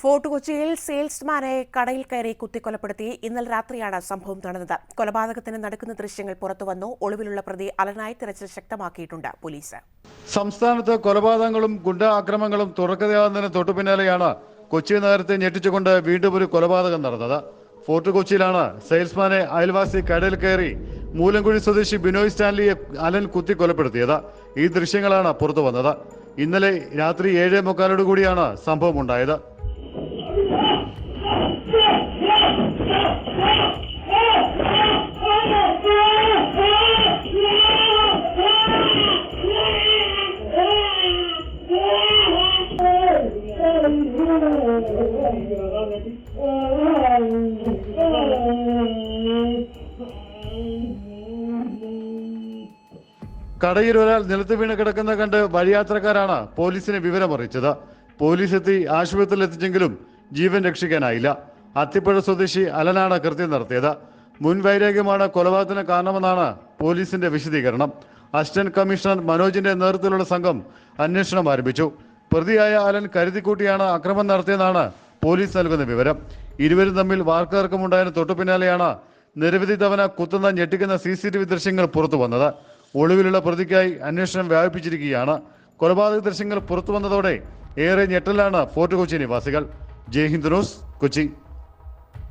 Fort കൊച്ചിയിൽ സെയിൽസ്മാനെ കടയിൽ കയറി കുത്തിക്കൊലപ്പെടുത്തി. ഇന്നലെ രാത്രിയാണ് സംഭവം നടന്നത്. കൊലപാതകത്തിന് നടക്കുന്ന ദൃശ്യങ്ങൾ പുറത്തുവന്നു ഒളിവിലുള്ള പ്രതി അലനായി തിരച്ചിൽ ശക്തമാക്കിയിട്ടുണ്ട് പോലീസ്. സംസ്ഥാനത്ത് കൊലപാതകങ്ങളും ഗുണ്ടാക്രമങ്ങളും തുറക്കതയാകുന്നതിന് തൊട്ടു പിന്നാലെയാണ് കൊച്ചി നഗരത്തെ ഞെട്ടിച്ചുകൊണ്ട് വീണ്ടും ഒരു കൊലപാതകം നടന്നത്. ഫോർട്ട് കൊച്ചിയിലാണ് സെയിൽസ്മാനെ അയൽവാസി കടയിൽ കയറി മൂലംകുഴി സ്വദേശി ബിനോയ് സ്റ്റാൻലിയെ അലൻ കുത്തി കൊലപ്പെടുത്തിയത് ഈ ദൃശ്യങ്ങളാണ് പുറത്തു വന്നത്. ഇന്നലെ രാത്രി ഏഴേ മുക്കാലോടുകൂടിയാണ് സംഭവം ഉണ്ടായത്. കടയിൽ ഒരാൾ നിലത്ത് വീണ് കിടക്കുന്ന കണ്ട് വഴിയാത്രക്കാരാണ് പോലീസിനെ വിവരമറിയിച്ചത്. പോലീസ് എത്തി ആശുപത്രിയിൽ എത്തിച്ചെങ്കിലും ജീവൻ രക്ഷിക്കാനായില്ല. അത്തിപ്പുഴ സ്വദേശി അലനാണ് കൃത്യം നടത്തിയത്. മുൻ വൈരാഗ്യമാണ് കൊലപാതകത്തിന് കാരണമെന്നാണ് പോലീസിന്റെ വിശദീകരണം. അസിസ്റ്റന്റ് കമ്മീഷണർ മനോജിന്റെ നേതൃത്വത്തിലുള്ള സംഘം അന്വേഷണം ആരംഭിച്ചു. പ്രതിയായ അലൻ കരുതിക്കൂട്ടിയാണ് അക്രമം നടത്തിയതെന്നാണ് പോലീസ് നൽകുന്ന വിവരം. ഇരുവരും തമ്മിൽ വാർത്തതർക്കമുണ്ടായതിന് തൊട്ടു പിന്നാലെയാണ് നിരവധി തവണ കുത്തുന്ന ഞെട്ടിക്കുന്ന സി സി ടി വി ദൃശ്യങ്ങൾ പുറത്തു വന്നത്. ഒളിവിലുള്ള പ്രതിക്കായി അന്വേഷണം വ്യാപിപ്പിച്ചിരിക്കുകയാണ്. കൊലപാതക ദൃശ്യങ്ങൾ പുറത്തു വന്നതോടെ ഏറെ ഞെട്ടലാണ് ഫോർട്ട് കൊച്ചി നിവാസികൾ. ജയ് ഹിന്ദ് ന്യൂസ് കൊച്ചി.